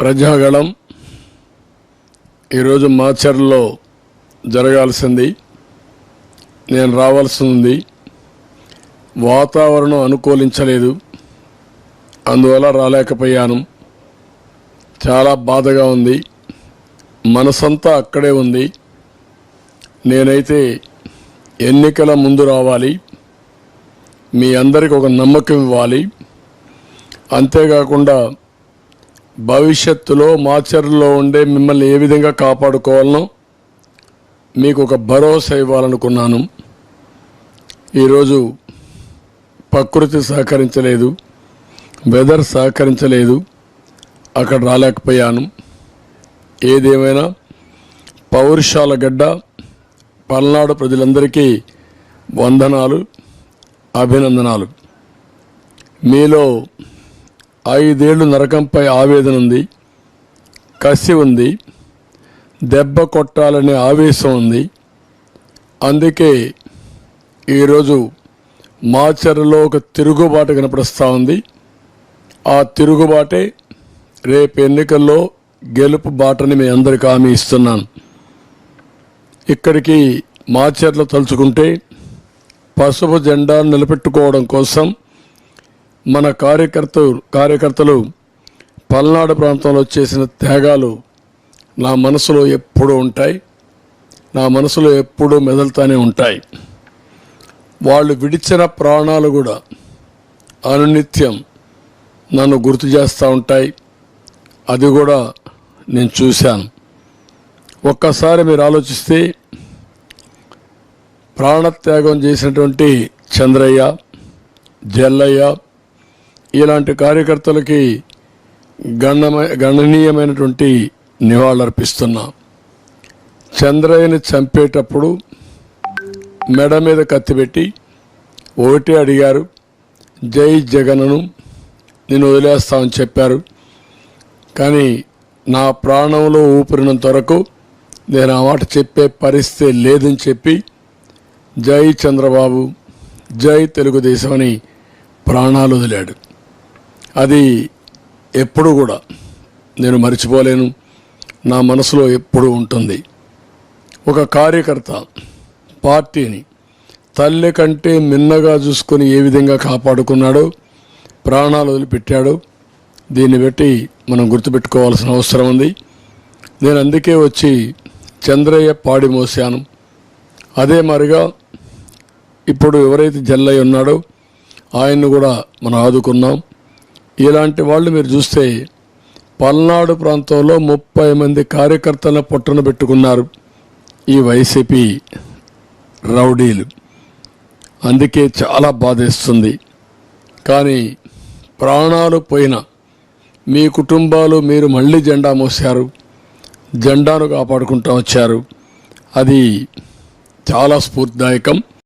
ప్రజాగళం ఈరోజు మాచర్లో జరగాల్సింది నేను రావాల్సి ఉంది వాతావరణం అనుకూలించలేదు అందువల్ల రాలేకపోయాను. చాలా బాధగా ఉంది మనసంతా అక్కడే ఉంది. నేనైతే ఎన్నికల ముందు రావాలి మీ అందరికి ఒక నమ్మకం ఇవ్వాలి. అంతేకాకుండా భవిష్యత్తులో మాచర్లో ఉండే మిమ్మల్ని ఏ విధంగా కాపాడుకోవాలనో మీకు ఒక భరోసా ఇవ్వాలనుకున్నాను. ఈరోజు ప్రకృతి సహకరించలేదు వెదర్ సహకరించలేదు అక్కడ రాలేకపోయాను. ఏదేమైనా పౌరుషాల గడ్డ పల్నాడు ప్రజలందరికీ వందనాలు అభినందనాలు. మీలో ఐదేళ్ళు నరకంపై ఆవేదన ఉంది కసి ఉంది దెబ్బ కొట్టాలనే ఆవేశం ఉంది. అందుకే ఈరోజు మాచర్లో ఒక తిరుగుబాటు కనపడుస్తూ ఉంది. ఆ తిరుగుబాటే రేపు ఎన్నికల్లో గెలుపు బాటని మీ అందరికి హామీ ఇస్తున్నాను. ఇక్కడికి మాచర్లు తలుచుకుంటే పసుపు జెండా నిలబెట్టుకోవడం కోసం మన కార్యకర్తలు కార్యకర్తలు పల్నాడు ప్రాంతంలో చేసిన త్యాగాలు నా మనసులో ఎప్పుడూ ఉంటాయి. నా మనసులో ఎప్పుడూ మెదలుతానే ఉంటాయి. వాళ్ళు విడిచిన ప్రాణాలు కూడా అనునిత్యం నన్ను గుర్తు చేస్తూ ఉంటాయి. అది కూడా నేను చూశాను. ఒక్కసారి మీరు ఆలోచిస్తే ప్రాణత్యాగం చేసినటువంటి చంద్రయ్య జల్లయ్య ఇలాంటి కార్యకర్తలకి గణమ గణనీయమైనటువంటి నివాళులర్పిస్తున్నా. చంద్రయ్యని చంపేటప్పుడు మెడ మీద కత్తిపెట్టి ఒకటే అడిగారు. జై జగన్ను నేను వదిలేస్తామని చెప్పారు. కానీ నా ప్రాణంలో ఊపిరినంత వరకు నేను ఆ మాట చెప్పే పరిస్థితి లేదని చెప్పి జై చంద్రబాబు జై తెలుగుదేశం అని ప్రాణాలు వదిలాడు. అది ఎప్పుడు కూడా నేను మర్చిపోలేను. నా మనసులో ఎప్పుడూ ఉంటుంది. ఒక కార్యకర్త పార్టీని తల్లి కంటే మిన్నగా చూసుకొని ఏ విధంగా కాపాడుకున్నాడో ప్రాణాలు వదిలిపెట్టాడో దీన్ని బట్టి మనం గుర్తుపెట్టుకోవాల్సిన అవసరం ఉంది. నేను అందుకే వచ్చి చంద్రయ్య పాడి మోసాను అదే మరిగా ఇప్పుడు ఎవరైతే జల్లయ్య ఉన్నాడో ఆయన్ని కూడా మనం ఆదుకున్నాం. ఇలాంటి వాళ్ళు మీరు చూస్తే పల్నాడు ప్రాంతంలో ముప్పై మంది కార్యకర్తలను పొట్టన పెట్టుకున్నారు ఈ వైసీపీ రౌడీలు. అందుకే చాలా బాధేస్తుంది. కానీ ప్రాణాలు పోయిన మీ కుటుంబాలు మీరు మళ్ళీ జెండా మోసారు జెండాను కాపాడుకుంటూ వచ్చారు. అది చాలా స్ఫూర్తిదాయకం.